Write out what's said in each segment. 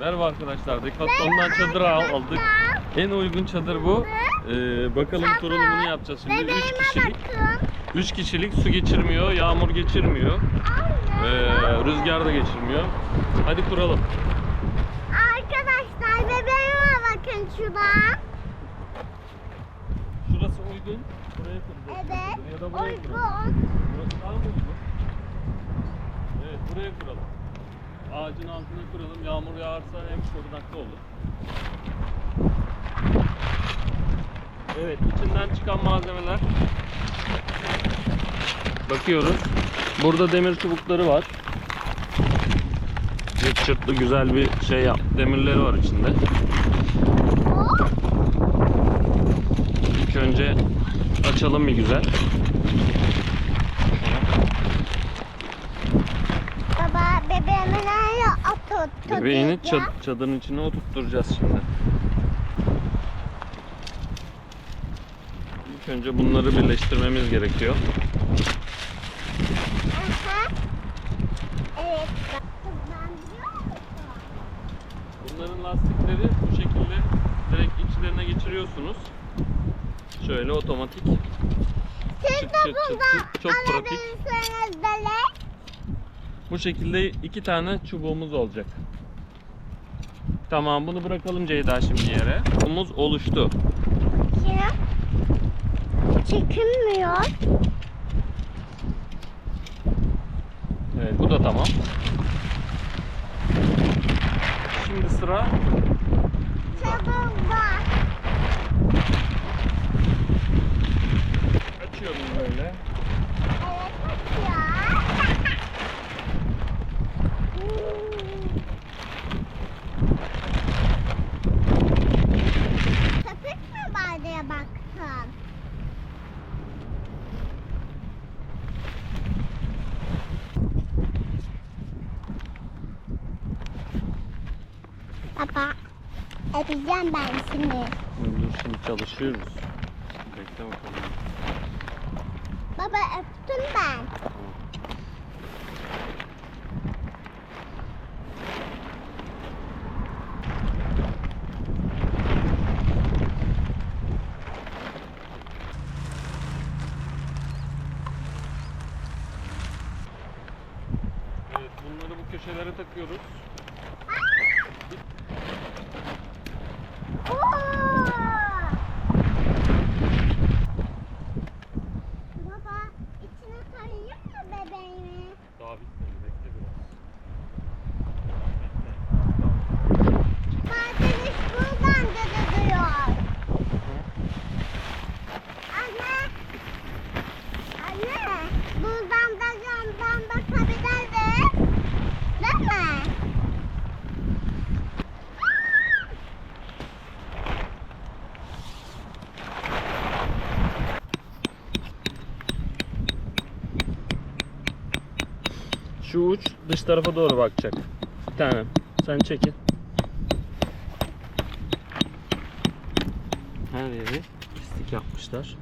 Merhaba arkadaşlar. Decathlon'dan çadır al- aldık. En uygun çadır bu. Ee, bakalım kurulumunu yapacağız şimdi. 3 Bebeğime kişilik. bakın. 3 kişilik su geçirmiyor, yağmur geçirmiyor. Ee, rüzgar da geçirmiyor. Hadi kuralım. Arkadaşlar bebeğime bakın şuradan. Şurası uygun. Buraya kuracağız. Evet. Ya da buraya kuralım. Uygun. Burası daha mı uygun? Evet, buraya kuralım. Ağacın altına kuralım. Yağmur yağarsa hem korunaklı olur. Evet, içinden çıkan malzemeler. Bakıyoruz. Burada demir çubukları var. Çırt çırtlı güzel bir şey yap. Demirleri var içinde. İlk önce açalım bir güzel. Baba bebeğimi oturttu? Bebeğini çad- çadırın içine oturtturacağız şimdi. İlk önce bunları birleştirmemiz gerekiyor. Aha. Evet. Bunların lastikleri bu şekilde direkt içlerine geçiriyorsunuz. Şöyle otomatik. Siz de çıt çıt çıt. Çok pratik. bebek. Bu şekilde iki tane çubuğumuz olacak. Tamam bunu bırakalım Ceyda şimdi yere. Çubuğumuz oluştu. Bakayım. Çekilmiyor. Evet bu da tamam. Şimdi sıra Çabuk var. açıyorum böyle. Evet bakıyor. Köpek mi var diye baktım. Baba, öpeceğim ben seni. Dur şimdi çalışıyoruz. Bekle bakalım. Baba öptüm ben. Evet bunları bu köşelere takıyoruz. abi. Şu uç dış tarafa doğru bakacak. Bir tane. Sen çekil. Her yeri pislik yapmışlar.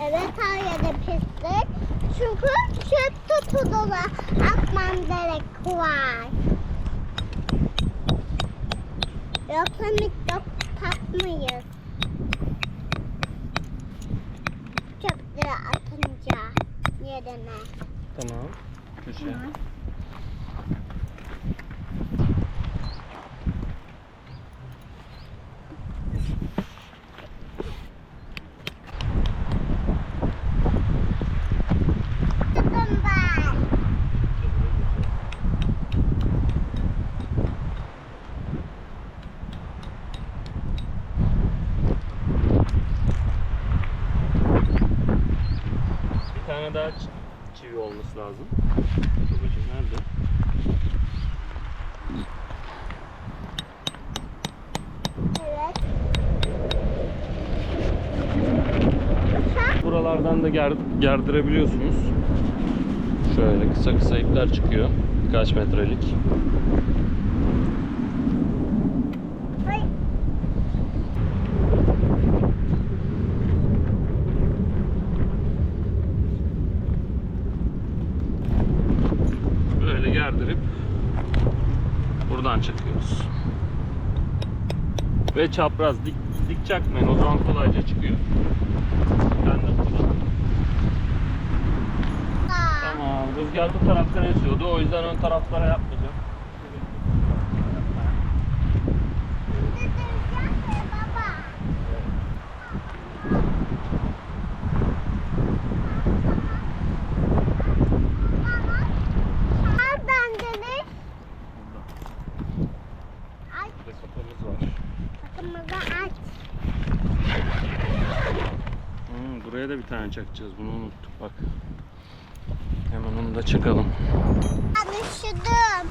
Evet her yerde pislik. Çünkü çöp tutuluna atmam gerek var. Yoksa mikrop kapmayız. Çöpleri atınca yerine. Tamam. Köşe. Tutun ben. Bir tane daha çi- çivi olması lazım. Babacığım nerede? Evet. Buralardan da ger gerdirebiliyorsunuz. Şöyle kısa kısa ipler çıkıyor. Birkaç metrelik. Böyle gerdirip buradan çekiyoruz. Ve çapraz dik, dik çakmayın o zaman kolayca çıkıyor. Ben de buradan. Tamam rüzgar bu taraftan esiyordu o yüzden ön taraflara yapmayacağım. Dönüş? Aç. Burada sopamız var. Kapımızı aç. Hmm, buraya da bir tane çakacağız bunu unuttuk bak. Hemen onu da çakalım. Ben üşüdüm.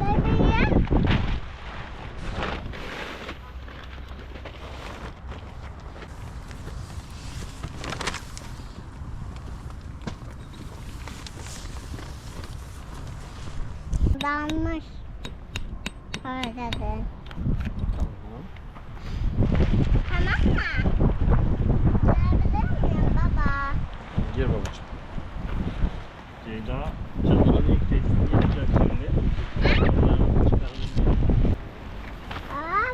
Bebeğim. Dalmış. Öyle de. Tamam. Tamam mı? Görebilir miyim baba? Gir babacığım. Ceyda çadırın ilk testini yapacak şimdi. Ondan çıkaralım. Aa.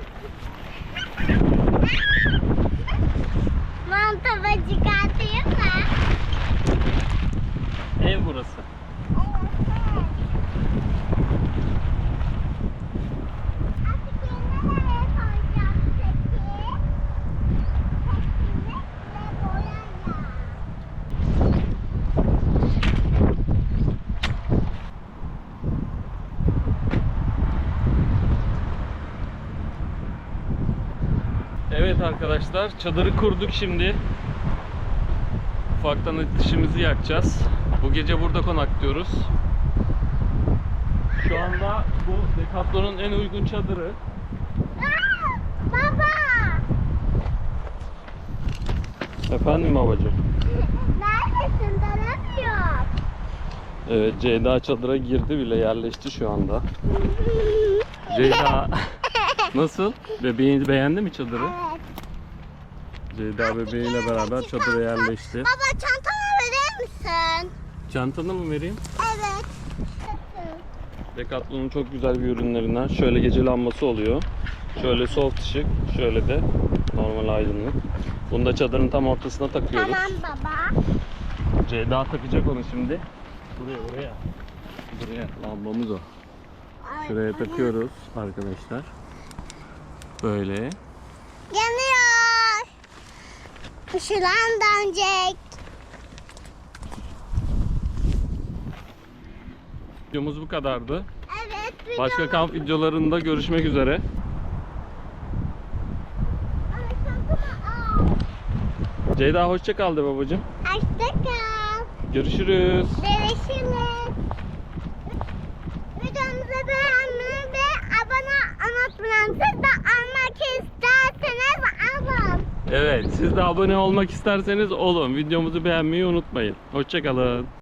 Mantıma çıkartayım mı? Ev burası. Artık yeni nereye koyacağım peki? Tekini ve boyayla. Evet arkadaşlar çadırı kurduk şimdi. Ufaktan ateşimizi yakacağız. Bu gece burada konaklıyoruz. Şu anda bu Decathlon'un en uygun çadırı. Aa, baba! Efendim babacığım. Neredesin? Dönemiyorum. Evet Ceyda çadıra girdi bile yerleşti şu anda. Ceyda nasıl? Bebeğini beğendi mi çadırı? Evet. Ceyda bebeğiyle beraber çadıra yerleşti. Baba çantamı verir misin? Çantanı mı vereyim? Evet. Decathlon'un çok güzel bir ürünlerinden. Şöyle gece lambası oluyor. Şöyle soft ışık, şöyle de normal aydınlık. Bunu da çadırın tam ortasına takıyoruz. Tamam baba. Ceyda takacak onu şimdi. Buraya buraya. Buraya lambamız o. Ay, Şuraya takıyoruz arkadaşlar. Böyle. Yanıyor. Işılan dönecek. Videomuz bu kadardı. Evet. bir Başka kamp videolarında görüşmek üzere. Ceyda hoşça kal de babacığım. Hoşça kal. Görüşürüz. Görüşürüz. Videomuzu beğenmeyi ve abone unutmayın. Siz de almak alın. Evet, siz de abone olmak isterseniz olun. Videomuzu beğenmeyi unutmayın. Hoşça kalın.